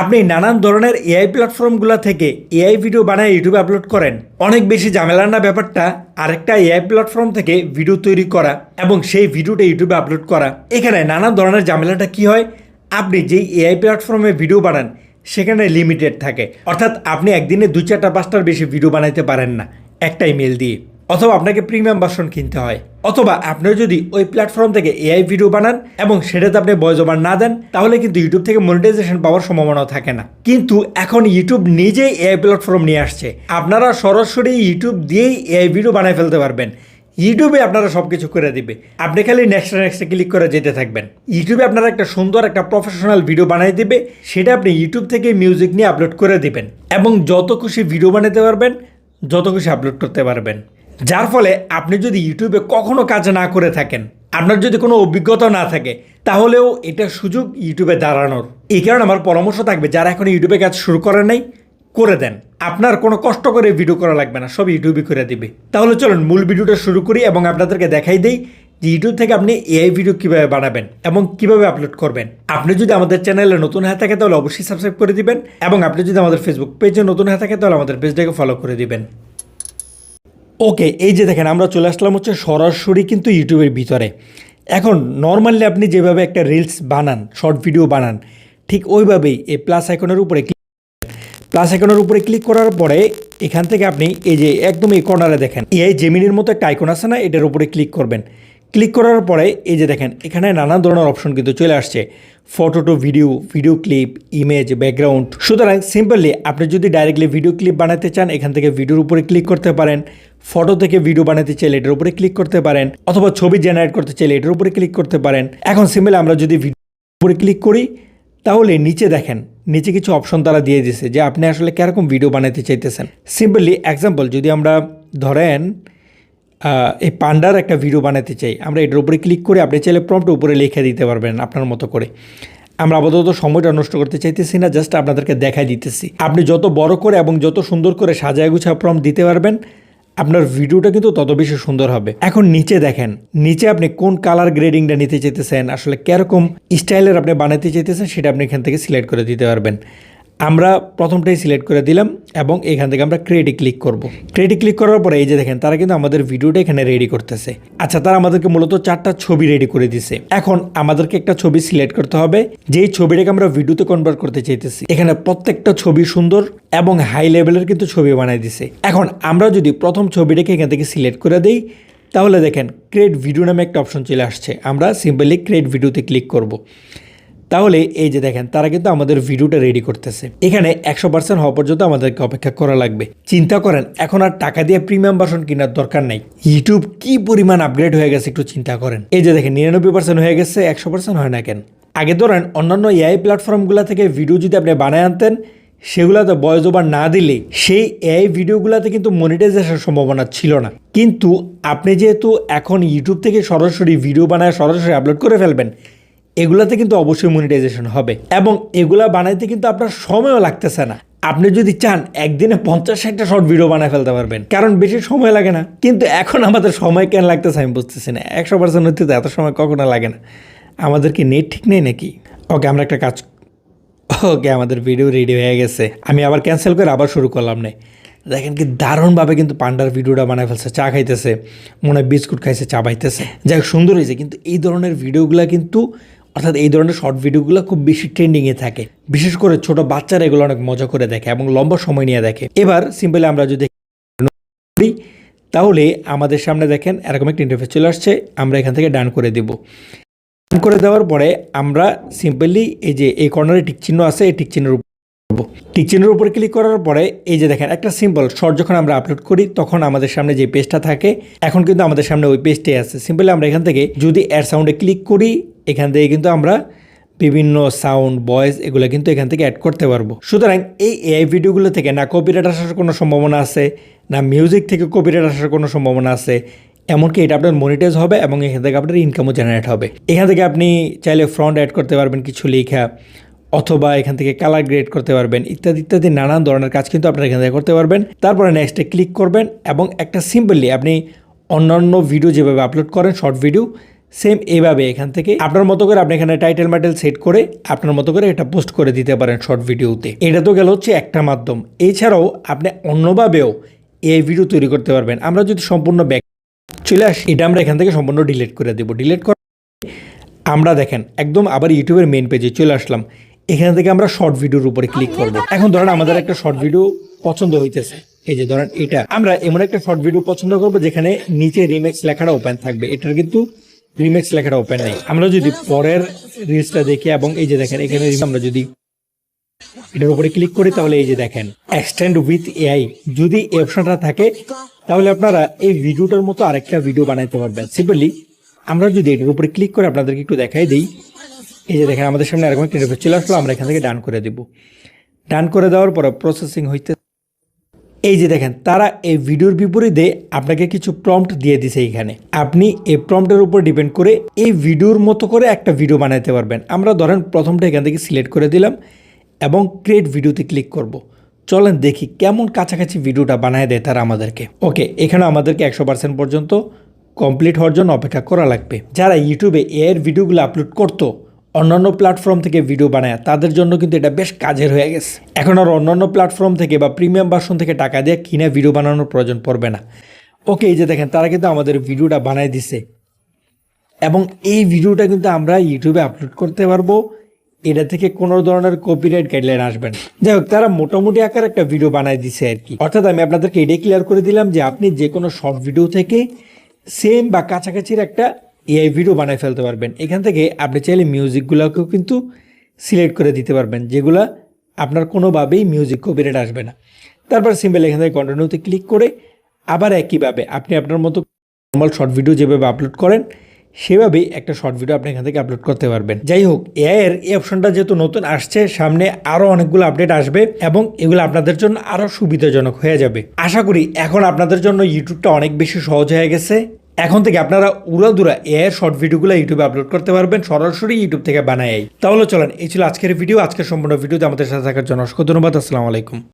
আপনি নানান ধরনের এআই প্ল্যাটফর্মগুলো থেকে এআই ভিডিও বানায় ইউটিউবে আপলোড করেন। অনেক বেশি ঝামেলার না ব্যাপারটা, আরেকটা এআই প্ল্যাটফর্ম থেকে ভিডিও তৈরি করা এবং সেই ভিডিওটা ইউটিউবে আপলোড করা। এখানে নানান ধরনের ঝামেলাটা কি হয়? আপনি যেই এআই প্ল্যাটফর্মে ভিডিও বানান, সেখানে লিমিটেড থাকে। অর্থাৎ আপনি একদিনে দু চারটা পাঁচটার বেশি ভিডিও বানাইতে পারেন না। একটা ইমেল দিয়ে। অথবা আপনাকে প্রিমিয়াম ভার্সন কিনতে হয়। অথবা আপনি যদি ওই প্ল্যাটফর্ম থেকে এআই ভিডিও বানান এবং সেটাতে আপনি ভয়েস ওভার না দেন, তাহলে কিন্তু ইউটিউব থেকে মনিটাইজেশন পাওয়ার সম্ভাবনাও থাকে না। কিন্তু এখন ইউটিউব নিজেই এআই প্ল্যাটফর্ম নিয়ে আসছে। আপনারা সরাসরি ইউটিউব দিয়েই এআই ভিডিও বানায় ফেলতে পারবেন। ইউটিউবে আপনারা সব কিছু করে দিবে। আপনি খালি নেক্সট নেক্সটে ক্লিক করে যেতে থাকবেন। ইউটিউবে আপনারা একটা সুন্দর একটা প্রফেশনাল ভিডিও বানিয়ে দিবে। সেটা আপনি ইউটিউব থেকে মিউজিক নিয়ে আপলোড করে দিবেন। এবং যত খুশি ভিডিও বানাতে পারবেন, যত খুশি আপলোড করতে পারবেন। যার ফলে আপনি যদি ইউটিউবে কখনো কাজ না করে থাকেন, আপনার যদি কোনো অভিজ্ঞতা না থাকে, তাহলেও এটা সুযোগ ইউটিউবে দাঁড়ানোর। এই কারণে আমার পরামর্শ থাকবে, যারা এখন ইউটিউবে কাজ শুরু করেন নাই, করে দেন। আপনার কোনো কষ্ট করে ভিডিও করা লাগবে না, সব ইউটিউবে করে দিবে। তাহলে চলুন, মূল ভিডিওটা শুরু করি এবং আপনাদেরকে দেখাই দেই যে ইউটিউব থেকে আপনি এআই ভিডিও কীভাবে বানাবেন এবং কীভাবে আপলোড করবেন। আপনি যদি আমাদের চ্যানেলে নতুন হয়ে থাকে, তাহলে অবশ্যই সাবস্ক্রাইব করে দিবেন এবং আপনি যদি আমাদের ফেসবুক পেজে নতুন হয়ে থাকে, তাহলে আমাদের পেজটাকে ফলো করে দিবেন। ওকে এই যে দেখেন, আমরা চলে আসলাম হচ্ছে সরাসরি কিন্তু ইউটিউবের ভিতরে। এখন নর্মালি আপনি যেভাবে একটা রিলস বানান শর্ট ভিডিও বানান, ঠিক ওইভাবেই এই প্লাস আইকনের উপরে প্লাস আইকনের উপরে ক্লিক করার পরে, এখান থেকে আপনি এই যে একদম এই কর্নারে দেখেন, এই জেমিনির মতো একটা আইকন আছে না, এটার উপরে ক্লিক করবেন। ক্লিক করার পরে এই যে দেখেন, এখানে নানান ধরনের অপশন কিন্তু চলে আসছে। Photo to video video clip image background সুতরাং সিম্পলি আপনি যদি ডাইরেক্টলি ভিডিও ক্লিপ বানাতে চান, এখান থেকে ভিডিওর উপরে ক্লিক করতে পারেন। ফটো থেকে ভিডিও বানাতে চাইলে এটার উপরে ক্লিক করতে পারেন। অথবা ছবি জেনারেট করতে চাইলে এটার উপরে ক্লিক করতে পারেন। এখন সিম্পলি আমরা যদি ভিডিও উপরে ক্লিক করি, তাহলে নিচে দেখেন, নিচে কিছু অপশন তারা দিয়ে দিছে যে আপনি আসলে কীরকম ভিডিও বানাতে চাইতেছেন। সিম্পলি এক্সাম্পল যদি আমরা ধরেন এই পান্ডার একটা ভিডিও বানাতে চাই। আমরা এটার উপরে ক্লিক করে আপনি চাইলে প্রম্পট উপরে লিখে দিতে পারবেন আপনার মতো করে। আমরা আপাতত সময়টা নষ্ট করতে চাইতেছি না জাস্ট আপনাদেরকে দেখাই দিতেছি। আপনি যত বড় করে এবং যত সুন্দর করে সাজায় গুছা প্রম্পট দিতে পারবেন, আপনার ভিডিওটা কিন্তু তত বেশি সুন্দর হবে। এখন নিচে দেখেন, নিচে আপনি কোন কালার গ্রেডিংটা নিতে চাইতেছেন, আসলে কীরকম স্টাইলের আপনি বানাতে চাইতেছেন, সেটা আপনি এখান থেকে সিলেক্ট করে দিতে পারবেন। আমরা প্রথমটাই সিলেক্ট করে দিলাম এবং এখান থেকে আমরা ক্রিয়েটে ক্লিক করব। ক্রিয়েটে ক্লিক করার পরে এই যে দেখেন, তারা কিন্তু আমাদের ভিডিওটা এখানে রেডি করতেছে। আচ্ছা তারা আমাদেরকে মূলত চারটা ছবি রেডি করে দিছে। এখন আমাদেরকে একটা ছবি সিলেক্ট করতে হবে, যেই ছবিটাকে আমরা ভিডিওতে কনভার্ট করতে চাইতেছি। এখানে প্রত্যেকটা ছবি সুন্দর এবং হাই লেভেলের কিন্তু ছবি বানাই দিছে। এখন আমরা যদি প্রথম ছবিটাকে এখান থেকে সিলেক্ট করে দিই, তাহলে দেখেন ক্রিয়েট ভিডিও নামে একটা অপশন চলে আসছে। আমরা সিম্পলি ক্রিয়েট ভিডিওতে ক্লিক করব। তাহলে এই যে দেখেন, তারা কিন্তু আমাদের ভিডিওটা রেডি করতেছে। এখানে একশো পার্সেন্ট হওয়া পর্যন্ত আমাদেরকে অপেক্ষা করা লাগবে। চিন্তা করেন, এখন আর টাকা দিয়ে প্রিমিয়াম ভার্সন কেনার দরকার নাই। ইউটিউব কি পরিমাণ আপগ্রেড হয়ে গেছে একটু চিন্তা করেন। এই যে দেখেন, নিরানব্বই পার্সেন্ট হয়ে গেছে, একশো পার্সেন্ট হয় না কেন? আগে ধরেন, অন্যান্য এআই প্ল্যাটফর্মগুলো থেকে ভিডিও যদি আপনি বানায় আনতেন, সেগুলোতে বয়স ওভার না দিলে সেই এআই ভিডিওগুলোতে কিন্তু মনিটাইজেশনের সম্ভাবনা ছিল না। কিন্তু আপনি যেহেতু এখন ইউটিউব থেকে সরাসরি ভিডিও বানায়, সরাসরি আপলোড করে ফেলবেন এগুলাতে কিন্তু অবশ্যই মনিটাইজেশন হবে এবং এগুলা বানাইতে কিন্তু আপনার সময়ও লাগতেছে না। আপনি যদি চান, একদিনে পঞ্চাশ ষাটটা শর্ট ভিডিও বানায় ফেলতে পারবেন। কারণ বেশি সময় লাগে না। কিন্তু এখন আমাদের সময় কেন লাগতেছে আমি বুঝতেছি না। একশো পার্সেন্ট হতে এত সময় কখনো লাগে না। আমাদের কি নেট ঠিক নেই নাকি? ওকে আমরা একটা কাজ ওকে আমাদের ভিডিও রেডি হয়ে গেছে। আমি আবার ক্যান্সেল করে আবার শুরু করলাম না। দেখেন কি দারুণভাবে কিন্তু পান্ডার ভিডিওটা বানায় ফেলছে, চা খাইতেছে, মনে হয় বিস্কুট খাইছে, চা পাইতেছে যাই হোক, সুন্দর হয়েছে। কিন্তু এই ধরনের ভিডিওগুলো কিন্তু অর্থাৎ এই ধরনের শর্ট ভিডিওগুলো খুব বেশি ট্রেন্ডিংয়ে থাকে। বিশেষ করে ছোট বাচ্চারা এগুলো অনেক মজা করে দেখে এবং লম্বা সময় নিয়ে দেখে। এবার সিম্পলি আমরা যদি তাহলে আমাদের সামনে দেখেন এরকম একটা ইন্টারফেস চলে আসছে, আমরা এখান থেকে ডান করে দেব। ডান করে দেওয়ার পরে আমরা সিম্পলি এই যে এই কর্নারে টিক চিহ্ন আছে, এই টিক চিহ্নের উপর। টিক চিহ্নের উপরে ক্লিক করার পরে এই যে দেখেন একটা সিম্পল শর্ট যখন আমরা আপলোড করি, তখন আমাদের সামনে যে পেজটা থাকে, এখন কিন্তু আমাদের সামনে ওই পেজটাই আছে। সিম্পলি আমরা এখান থেকে যদি অ্যাড সাউন্ডে ক্লিক করি এখান থেকে কিন্তু আমরা বিভিন্ন সাউন্ড ভয়েস এগুলো কিন্তু এখান থেকে অ্যাড করতে পারব। সুতরাং এই এআই ভিডিওগুলো থেকে না কপিরাইট আসার কোনো সম্ভাবনা আছে, না মিউজিক থেকে কপিরাইট আসার কোনো সম্ভাবনা আছে, এমনকি এটা আপনার মনিটাইজ হবে এবং এখান থেকে আপনার ইনকামও জেনারেট হবে। এখান থেকে আপনি চাইলে ফ্রন্ট অ্যাড করতে পারবেন কিছু লেখা, অথবা এখান থেকে কালার গ্রেড করতে পারবেন, ইত্যাদি ইত্যাদি নানান ধরনের কাজ কিন্তু আপনারা এখান থেকে করতে পারবেন। তারপরে নেক্সটে ক্লিক করবেন এবং একটা সিম্পলি আপনি অন্যান্য ভিডিও যেভাবে আপলোড করেন শর্ট ভিডিও সেম এভাবে এখান থেকে আপনার মতো করে আপনি এখানে টাইটেল মাইটেল সেট করে আপনার মতো করে এটা পোস্ট করে দিতে পারেন শর্ট ভিডিওতে এটা তো গেল হচ্ছে একটা মাধ্যম। এছাড়াও আপনি অন্যভাবেও এই ভিডিও তৈরি করতে পারবেন। আমরা যদি সম্পূর্ণ ব্যাক চলে আসি, এটা আমরা এখান থেকে সম্পূর্ণ ডিলিট করে দেবো। ডিলিট করার আমরা দেখেন, একদম আবার ইউটিউবের মেন পেজে চলে আসলাম। এখান থেকে আমরা শর্ট ভিডিওর উপরে ক্লিক করব। এখন ধরেন আমাদের একটা শর্ট ভিডিও পছন্দ হইতেছে। এই যে ধরেন এটা। আমরা এমন একটা শর্ট ভিডিও পছন্দ করব যেখানে নিচে রিমেক্স লেখাটা ওপেন থাকবে। এটার কিন্তু রিমেক্স লেখাটা ওপেন নেই। আমরা যদি পরের রিলসটা দেখি এবং এই যে দেখেন, এখানে আমরা যদি এটার উপরে ক্লিক করি, তাহলে এই যে দেখেন এক্সটেন্ড উইথ এআই যদি এই অপশনটা থাকে, তাহলে আপনারা এই ভিডিওটার মতো আরেকটা ভিডিও বানাইতে পারবেন। সিম্পলি আমরা যদি এটার উপরে ক্লিক করে আপনাদেরকে একটু দেখাই দিই। এই যে দেখেন, আমাদের সামনে এরকম একটা চলে আসলো, আমরা এখান থেকে ডান করে দেব। ডান করে দেওয়ার পরে প্রসেসিং হইতে এই যে দেখেন, তারা এই ভিডিওর বিপরীতে আপনাকে কিছু প্রম্পট দিয়ে দিছে এখানে আপনি এই প্রম্পটের উপর ডিপেন্ড করে এই ভিডিওর মতো করে একটা ভিডিও বানাতে পারবেন। আমরা ধরেন প্রথমটা এখান থেকে সিলেক্ট করে দিলাম এবং ক্রিয়েট ভিডিওতে ক্লিক করব। চলেন দেখি কেমন কাছাকাছি ভিডিওটা বানায় দেয় তারা আমাদেরকে। ওকে, এখানে আমাদেরকে একশো পার্সেন্ট পর্যন্ত কমপ্লিট হওয়ার জন্য অপেক্ষা করা লাগবে। যারা ইউটিউবে এর ভিডিওগুলো আপলোড করতো অন্যান্য প্ল্যাটফর্ম থেকে ভিডিও বানায়, তাদের জন্য কিন্তু এটা বেশ কাজের হয়ে গেছে। এখন আর অন্যান্য প্ল্যাটফর্ম থেকে বা প্রিমিয়াম ভার্সন থেকে টাকা দিয়ে কিনে ভিডিও বানানোর প্রয়োজন পড়বে না। ওকে এই যে দেখেন, তারা কিন্তু আমাদের ভিডিওটা বানায় দিছে। এবং এই ভিডিওটা কিন্তু আমরা ইউটিউবে আপলোড করতে পারব। এটা থেকে কোনো ধরনের কপিরাইট গাইডলাইন আসবে না। যাই হোক, তারা মোটামুটি আকার একটা ভিডিও বানায় দিছে আর কি। অর্থাৎ আমি আপনাদেরকে এটাই ক্লিয়ার করে দিলাম যে আপনি যে কোনো শর্ট ভিডিও থেকে সেম বা কাছাকাছির একটা এআই ভিডিও বানায় ফেলতে পারবেন। এখান থেকে আপনি চাইলে মিউজিকগুলোকেও কিন্তু সিলেক্ট করে দিতে পারবেন, যেগুলা আপনার কোনোভাবেই মিউজিক কপিরাইট আসবে না। তারপর সিম্পল এখান থেকে কন্টিনিউতে ক্লিক করে আবার একইভাবে আপনি আপনার মতো নর্মাল শর্ট ভিডিও যেভাবে আপলোড করেন, সেভাবেই একটা শর্ট ভিডিও আপনি এখান থেকে আপলোড করতে পারবেন। যাই হোক এআই এর এই অপশনটা যেহেতু নতুন আসছে, সামনে আরও অনেকগুলো আপডেট আসবে এবং এগুলো আপনাদের জন্য আরও সুবিধাজনক হয়ে যাবে। আশা করি এখন আপনাদের জন্য ইউটিউবটা অনেক বেশি সহজ হয়ে গেছে। এখন থেকে আপনারা উড়াদুরা এর শর্ট ভিডিওগুলো ইউটিউবে আপলোড করতে পারবেন, সরাসরি ইউটিউব থেকে বানাই তাহলে চলেন, এই ছিল আজকের ভিডিও। আজকের সম্পূর্ণ ভিডিওতে আমাদের সাথে থাকার জন্য অসংখ্য ধন্যবাদ। আসসালামু আলাইকুম।